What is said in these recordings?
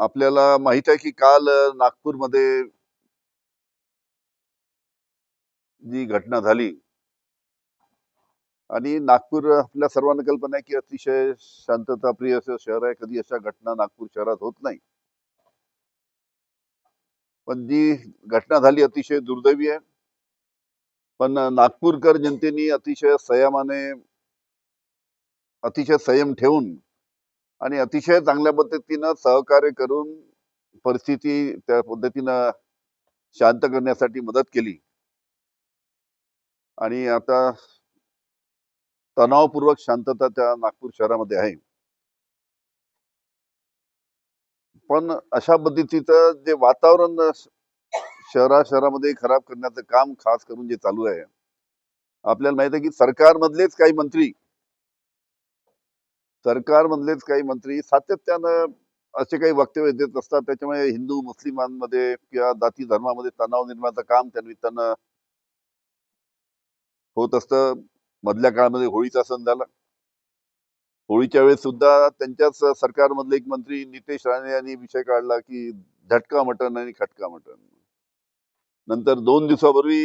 आपल्याला माहीत आहे की काल नागपूरमध्ये जी घटना झाली आणि नागपूर आपल्या सर्वांना कल्पना आहे की अतिशय शांतताप्रिय असं शहर आहे. कधी अशा घटना नागपूर शहरात होत नाही. पण जी घटना झाली अतिशय दुर्दैवी आहे. पण नागपूरकर जनतेने अतिशय संयमाने अतिशय संयम ठेवून आणि अतिशय चांगल्या पद्धतीनं सहकार्य करून परिस्थिती त्या पद्धतीनं शांत करण्यासाठी मदत केली. आणि आता तणावपूर्वक शांतता त्या नागपूर शहरामध्ये आहे. पण अशा पद्धतीचं जे वातावरण शहरा शहरामध्ये खराब करण्याचं काम खास करून जे चालू आहे. आपल्याला माहीत आहे की सरकारमधलेच काही मंत्री सरकारमधलेच काही मंत्री सातत्यानं असे काही वक्तव्य देत असतात त्याच्यामुळे हिंदू मुस्लिमांमध्ये किंवा जाती धर्मामध्ये तणाव निर्माणाचं काम त्या निमित्तानं होत असतं. मधल्या काळामध्ये होळीचा सण झाला. होळीच्या वेळेस सुद्धा त्यांच्याच सरकारमधले एक मंत्री नितेश राणे यांनी विषय काढला की झटका मटन आणि खटका मटन नंतर दोन दिवसापूर्वी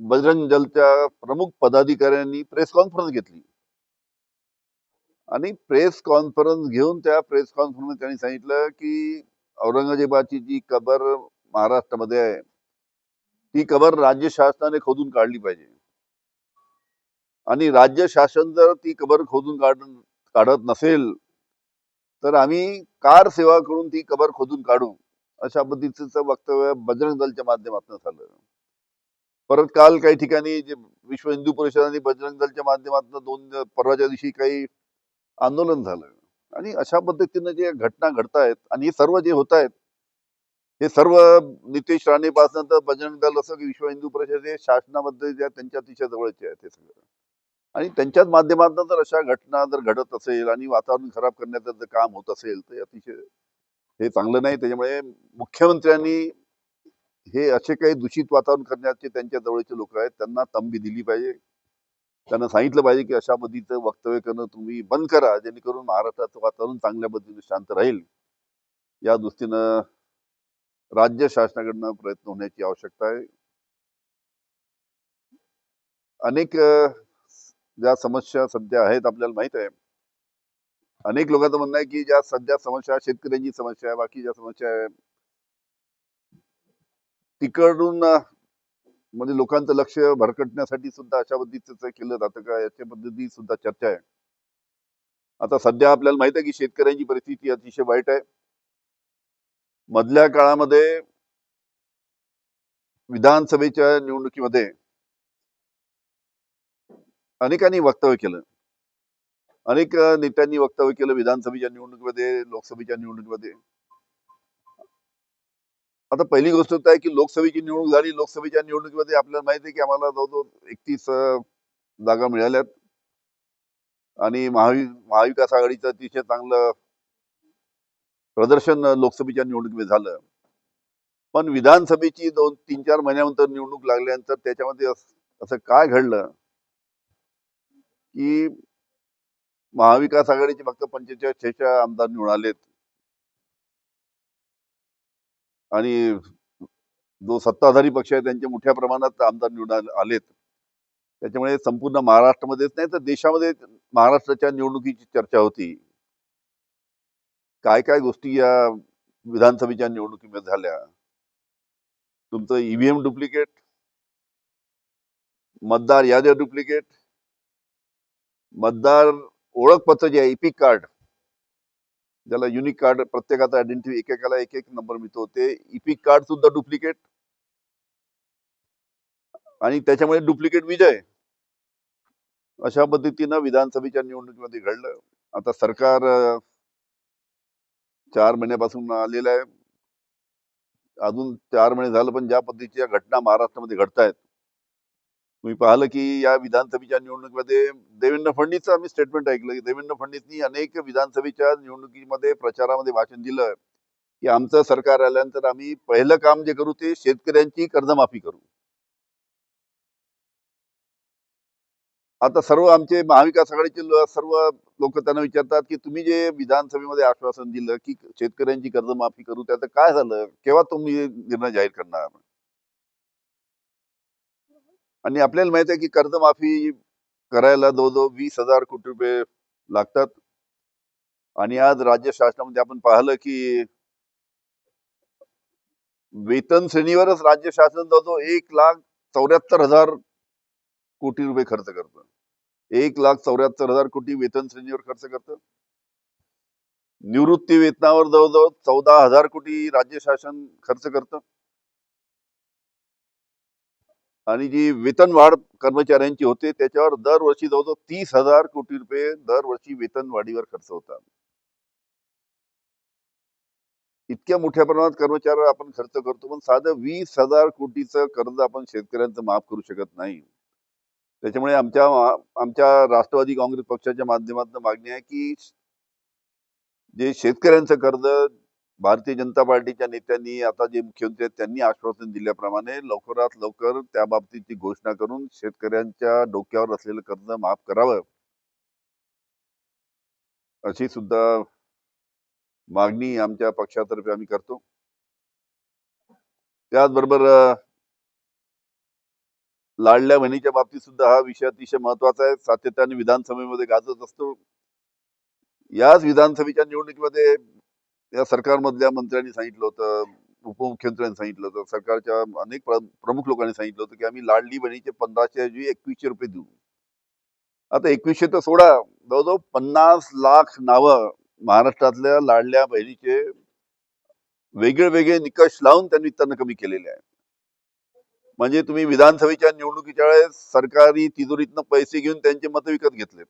बजरंग दलच्या प्रमुख पदाधिकाऱ्यांनी प्रेस कॉन्फरन्स घेतली. आणि प्रेस कॉन्फरन्स घेऊन त्या प्रेस कॉन्फरन्स त्यांनी सांगितलं की औरंगजेबाची जी कबर महाराष्ट्रामध्ये आहे ती कबर राज्य शासनाने खोदून काढली पाहिजे. आणि राज्य शासन जर ती कबर खोदून काढ काढत नसेल तर आम्ही कार सेवा करून ती कबर खोदून काढू अशा पद्धतीचं वक्तव्य बजरंग दलच्या माध्यमातून झालं. परत काल काही ठिकाणी जे विश्व हिंदू परिषद आणि बजरंग दलच्या माध्यमातून दोन परवाच्या दिवशी काही आंदोलन झालं. आणि अशा पद्धतीनं जे घटना घडतायत आणि हे सर्व जे होत आहेत हे सर्व नितेश राणेपासून तर बजरंग दल असं की विश्व हिंदू परिषद हे शासनामध्ये ज्या त्यांच्या अतिशय जवळचे आहेत हे सगळं. आणि त्यांच्याच माध्यमातून जर अशा घटना जर घडत असेल आणि वातावरण खराब करण्याचं जर काम होत असेल तर अतिशय हे चांगलं नाही. त्याच्यामुळे मुख्यमंत्र्यांनी हे असे काही दूषित वातावरण करण्याचे त्यांच्या जवळचे लोक आहेत त्यांना तंबी दिली पाहिजे. त्यांना सांगितलं पाहिजे की अशा पद्धतीचं वक्तव्य करणं तुम्ही बंद करा जेणेकरून महाराष्ट्राचं वातावरण चांगल्या पद्धतीने शांत राहील. या दृष्टीनं राज्य शासनाकडनं प्रयत्न होण्याची आवश्यकता आहे. अनेक ज्या समस्या सध्या आहेत आपल्याला माहीत आहे. अनेक लोकांचं म्हणणं आहे की ज्या सध्या समस्या शेतकऱ्यांची समस्या आहे बाकी ज्या समस्या आहे तिकडून म्हणजे लोकांचं लक्ष भरकटण्यासाठी सुद्धा अशा पद्धतीचं केलं जातं का? याच्या पद्धती सुद्धा चर्चा आहे. आता सध्या आपल्याला माहीत आहे की शेतकऱ्यांची परिस्थिती अतिशय वाईट आहे. मधल्या काळामध्ये विधानसभेच्या निवडणुकीमध्ये अनेकांनी वक्तव्य केलं. अनेक नेत्यांनी वक्तव्य केलं विधानसभेच्या निवडणुकीमध्ये लोकसभेच्या निवडणुकीमध्ये. आता पहिली गोष्ट तर आहे की लोकसभेची निवडणूक झाली. लोकसभेच्या निवडणुकीमध्ये आपल्याला माहिती आहे की आम्हाला जवळजवळ एकतीस जागा मिळाल्यात. आणि महावि महाविकास आघाडीचं अतिशय चांगलं प्रदर्शन लोकसभेच्या निवडणुकीमध्ये झालं. पण विधानसभेची दोन तीन चार महिन्यानंतर निवडणूक लागल्यानंतर त्याच्यामध्ये असं काय घडलं? की महाविकास आघाडीचे फक्त पंचेचाळीस छेच्या आमदार निवडून आलेत आणि जो सत्ताधारी पक्ष आहे त्यांचे मोठ्या प्रमाणात आमदार निवडून आलेत. त्याच्यामुळे संपूर्ण महाराष्ट्रामध्येच नाही तर देशामध्ये महाराष्ट्राच्या निवडणुकीची चर्चा होती. काय काय गोष्टी या विधानसभेच्या निवडणुकीमध्ये झाल्या? तुमचं ईव्हीएम डुप्लिकेट मतदार याद्या डुप्लिकेट मतदार ओळखपत्र जे आहे इपिक कार्ड ज्याला युनिक कार्ड प्रत्येकाचा आयडेंटिटी एकेकाला एक एक नंबर मिळतो. ते इपिक कार्ड सुद्धा डुप्लिकेट आणि त्याच्यामुळे डुप्लिकेट विजय. अशा पद्धतीनं विधानसभेच्या निवडणुकीमध्ये घडलं. आता सरकार चार महिन्यापासून आलेलं आहे. अजून चार महिने झालं पण ज्या पद्धतीच्या घटना महाराष्ट्रामध्ये घडतायत तुम्ही पाहिलं की या विधानसभेच्या निवडणुकीमध्ये देवेंद्र फडणवीसचं आम्ही स्टेटमेंट ऐकलं की देवेंद्र फडणवीसनी अनेक विधानसभेच्या निवडणुकीमध्ये प्रचारामध्ये भाषण दिलं की आमचं सरकार आल्यानंतर आम्ही पहिलं काम जे करू ते शेतकऱ्यांची कर्जमाफी करू. आता सर्व आमचे महाविकास आघाडीचे सर्व लोक त्यांना विचारतात की तुम्ही जे विधानसभेमध्ये आश्वासन दिलं की शेतकऱ्यांची कर्जमाफी करू त्याचं काय झालं? केव्हा तुम्ही निर्णय जाहीर करणार? आणि आपल्याला माहीत आहे की कर्जमाफी करायला जवळजवळ वीस हजार कोटी रुपये लागतात. आणि आज राज्य शासनामध्ये आपण पाहिलं की वेतन श्रेणीवरच राज्य शासन जवळजवळ एक लाख चौऱ्याहत्तर हजार कोटी रुपये खर्च करतं. एक लाख चौऱ्याहत्तर हजार कोटी वेतन श्रेणीवर खर्च करतं. निवृत्ती वेतनावर जवळजवळ चौदा हजार कोटी राज्य शासन खर्च करतं. आणि जी वेतन वाढ कर्मचाऱ्यांची होते त्याच्यावर दरवर्षी जवळजवळ तीस हजार कोटी रुपये दरवर्षी वेतन वाढीवर खर्च होतात. इतक्या मोठ्या प्रमाणात कर्मचाऱ्यावर आपण खर्च करतो पण साधं वीस हजार कोटीचं कर्ज आपण शेतकऱ्यांचं माफ करू शकत नाही. त्याच्यामुळे आमच्या आमच्या राष्ट्रवादी काँग्रेस पक्षाच्या माध्यमातून मागणी आहे की जे शेतकऱ्यांचं कर्ज भारतीय जनता पार्टीच्या नेत्यांनी आता जे मुख्यमंत्री आहेत त्यांनी आश्वासन दिल्याप्रमाणे लवकरात लवकर त्या बाबतीची घोषणा करून शेतकऱ्यांच्या डोक्यावर असलेलं कर्ज माफ करावं. अशी सुद्धा मागणी आमच्या पक्षातर्फे आम्ही करतो. त्याचबरोबर लाडल्या बहिणीच्या बाबतीत सुद्धा हा विषय अतिशय महत्त्वाचा आहे. सातत्याने विधानसभेमध्ये गाजत असतो. याच विधानसभेच्या निवडणुकीमध्ये या सरकारमधल्या मंत्र्यांनी सांगितलं होतं उपमुख्यमंत्र्यांनी सांगितलं होतं सरकारच्या अनेक प्रमुख लोकांनी सांगितलं होतं की आम्ही लाडली बहिणीचे पंधराशे ऐवजी एकवीसशे रुपये देऊ. आता एकवीसशे तर सोडा. जवळजवळ पन्नास लाख नावं महाराष्ट्रातल्या लाडल्या बहिणीचे वेगळे वेगळे निकष लावून त्यांनी त्यांना कमी केलेले आहे म्हणजे तुम्ही विधानसभेच्या निवडणुकीच्या वेळेस सरकारी तिजोरीतनं पैसे घेऊन त्यांचे मत विकत घेतले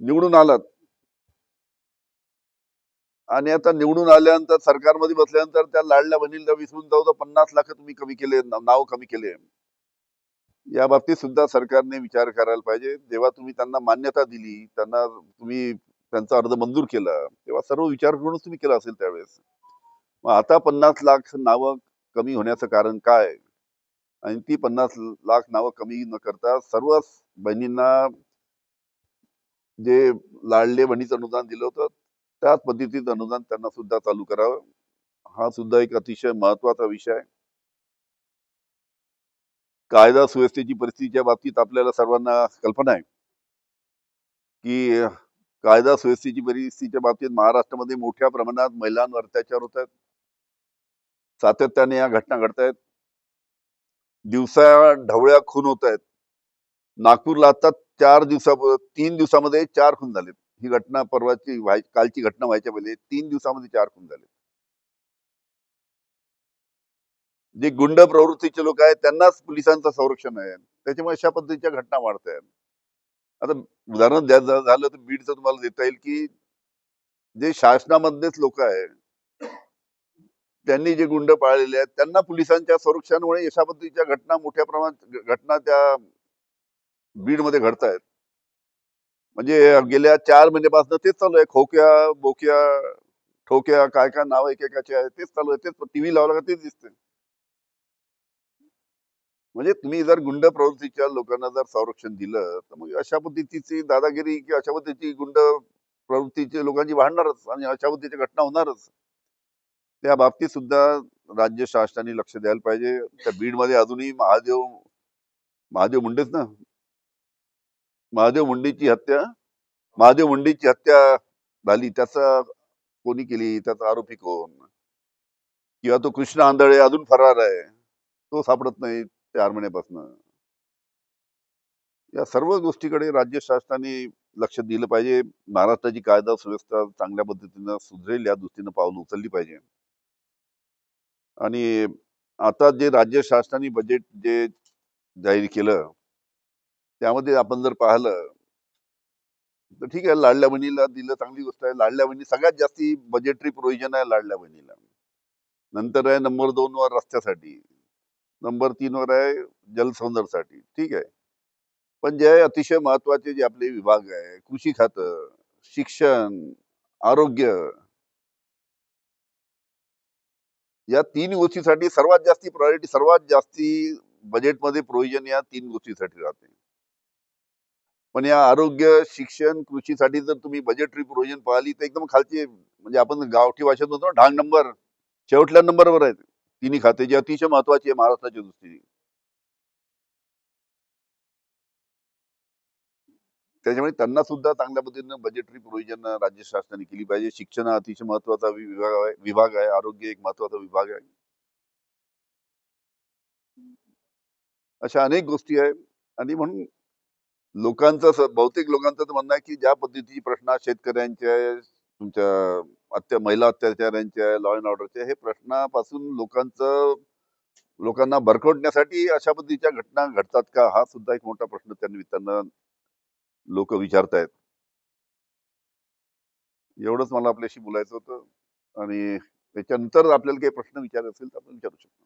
निवडून आलात. आणि आता निवडून आल्यानंतर सरकारमध्ये बसल्यानंतर त्या लाडल्या बहिणीला विसरून जाऊ पन्नास लाख तुम्ही कमी केले नाव कमी केले. या बाबतीत सुद्धा सरकारने विचार करायला पाहिजे. जेव्हा तुम्ही त्यांना मान्यता दिली त्यांना तुम्ही त्यांचा अर्ज मंजूर केला तेव्हा सर्व विचार करूनच तुम्ही केला असेल त्यावेळेस. मग आता पन्नास लाख नावं कमी होण्याचं कारण काय? आणि ती पन्नास लाख नावं कमी न करता सर्व बहिणींना जे लाडले बहिणीचं अनुदान दिलं होतं त्याच पद्धतीचं अनुदान त्यांना सुद्धा चालू करावं. हा सुद्धा एक अतिशय महत्त्वाचा विषय आहे. कायदा सुव्यवस्थेची परिस्थितीच्या बाबतीत आपल्याला सर्वांना कल्पना आहे. की कायदा सुव्यवस्थेची परिस्थितीच्या बाबतीत महाराष्ट्रामध्ये मोठ्या प्रमाणात महिलांवर अत्याचार होत आहेत. सातत्याने या घटना घडत आहेत. दिवसा ढवळ्या खून होत आहेत. नागपूरला आता चार दिवसा तीन दिवसामध्ये चार खून झालेत. ही घटना परवाची व्हाय कालची घटना व्हायच्या पहिले तीन दिवसामध्ये चार खून झाले जे गुंड प्रवृत्तीचे लोक आहेत त्यांनाच पोलिसांचं संरक्षण आहे. त्याच्यामुळे अशा पद्धतीच्या घटना वाढत आहेत आता उदाहरण द्या झालं तर बीडचं तुम्हाला देता येईल की जे शासनामधलेच लोक आहेत त्यांनी जे गुंड पाळलेले आहेत त्यांना पोलिसांच्या संरक्षणामुळे अशा पद्धतीच्या घटना मोठ्या प्रमाणात घटना त्या बीडमध्ये घडत आहेत म्हणजे गेल्या चार महिन्यापासून तेच चालू आहे. खोक्या बोक्या ठोक्या काय काय नाव एकेकाचे आहे तेच चालू आहे. तेच टीव्ही लावला का तेच दिसते म्हणजे तुम्ही जर गुंड प्रवृत्तीच्या लोकांना जर संरक्षण दिलं तर मग अशा पद्धतीची दादागिरी किंवा अशा पद्धतीची गुंड प्रवृत्तीची लोकांची वाढणारच आणि अशा पद्धतीच्या घटना होणारच. त्या बाबतीत सुद्धा राज्य शासनाने लक्ष द्यायला पाहिजे. त्या बीडमध्ये अजूनही महादेव महादेव मुंडेच ना? महादेव मुंडेची हत्या महादेव मुंडेची हत्या झाली त्याचा कोणी केली त्याचा आरोपी कोण? किंवा तो कृष्ण आंधळे अजून फरार आहे तो सापडत नाही चार महिन्यापासून. या सर्व गोष्टीकडे राज्य शासनाने लक्ष दिलं पाहिजे महाराष्ट्राची कायदा सुव्यवस्था चांगल्या पद्धतीनं सुधरेल या दृष्टीनं पावलं उचलली पाहिजे. आणि आता जे राज्य शासनाने बजेट जे जाहीर केलं त्यामध्ये आपण जर पाहिलं तर ठीक आहे लाडल्या बहिणीला दिलं चांगली गोष्ट आहे. लाडल्या बहिणी सगळ्यात जास्ती बजेटरी प्रोव्हिजन आहे लाडल्या बहिणीला. नंतर आहे नंबर दोन वर रस्त्यासाठी. नंबर तीन वर आहे जलसंधारसाठी ठीक आहे. पण जे अतिशय महत्त्वाचे जे आपले विभाग आहे कृषी खातं शिक्षण आरोग्य या तीन गोष्टीसाठी सर्वात जास्ती प्रायोरिटी सर्वात जास्ती बजेटमध्ये प्रोव्हिजन या तीन गोष्टीसाठी राहते. पण या आरोग्य शिक्षण कृषीसाठी जर तुम्ही बजेटरी प्रोव्हिजन पाहिली तर एकदम खालची म्हणजे आपण गावठी भाषेत म्हणतो ना ढांग नंबर. शेवटल्या नंबरवर आहेत. तिन्ही खाते जे अतिशय महत्वाची आहे महाराष्ट्राच्या दृष्टीने. त्याच्यामुळे त्यांना सुद्धा चांगल्या पद्धतीनं बजेटरी प्रोव्हिजन राज्य शासनाने केली पाहिजे. शिक्षण हा अतिशय महत्त्वाचा विभाग आहे विभाग आहे. आरोग्य एक महत्त्वाचा विभाग आहे. अशा अनेक गोष्टी आहेत. आणि म्हणून लोकांचं बहुतेक लोकांचं म्हणणं आहे की ज्या पद्धतीची प्रश्न शेतकऱ्यांच्या शेतकऱ्यांचे तुमच्या अत्या महिला अत्याचारांचे लॉ अँड ऑर्डरचे हे प्रश्नापासून लोकांचं लोकांना भरकवण्यासाठी अशा पद्धतीच्या घटना घडतात का? हा सुद्धा एक मोठा प्रश्न त्या निमित्तानं लोक विचारतायत एवढंच मला आपल्याशी बोलायचं होतं आणि त्याच्यानंतर आपल्याला काही प्रश्न विचारायचे असेल तर आपण विचारू शकतो.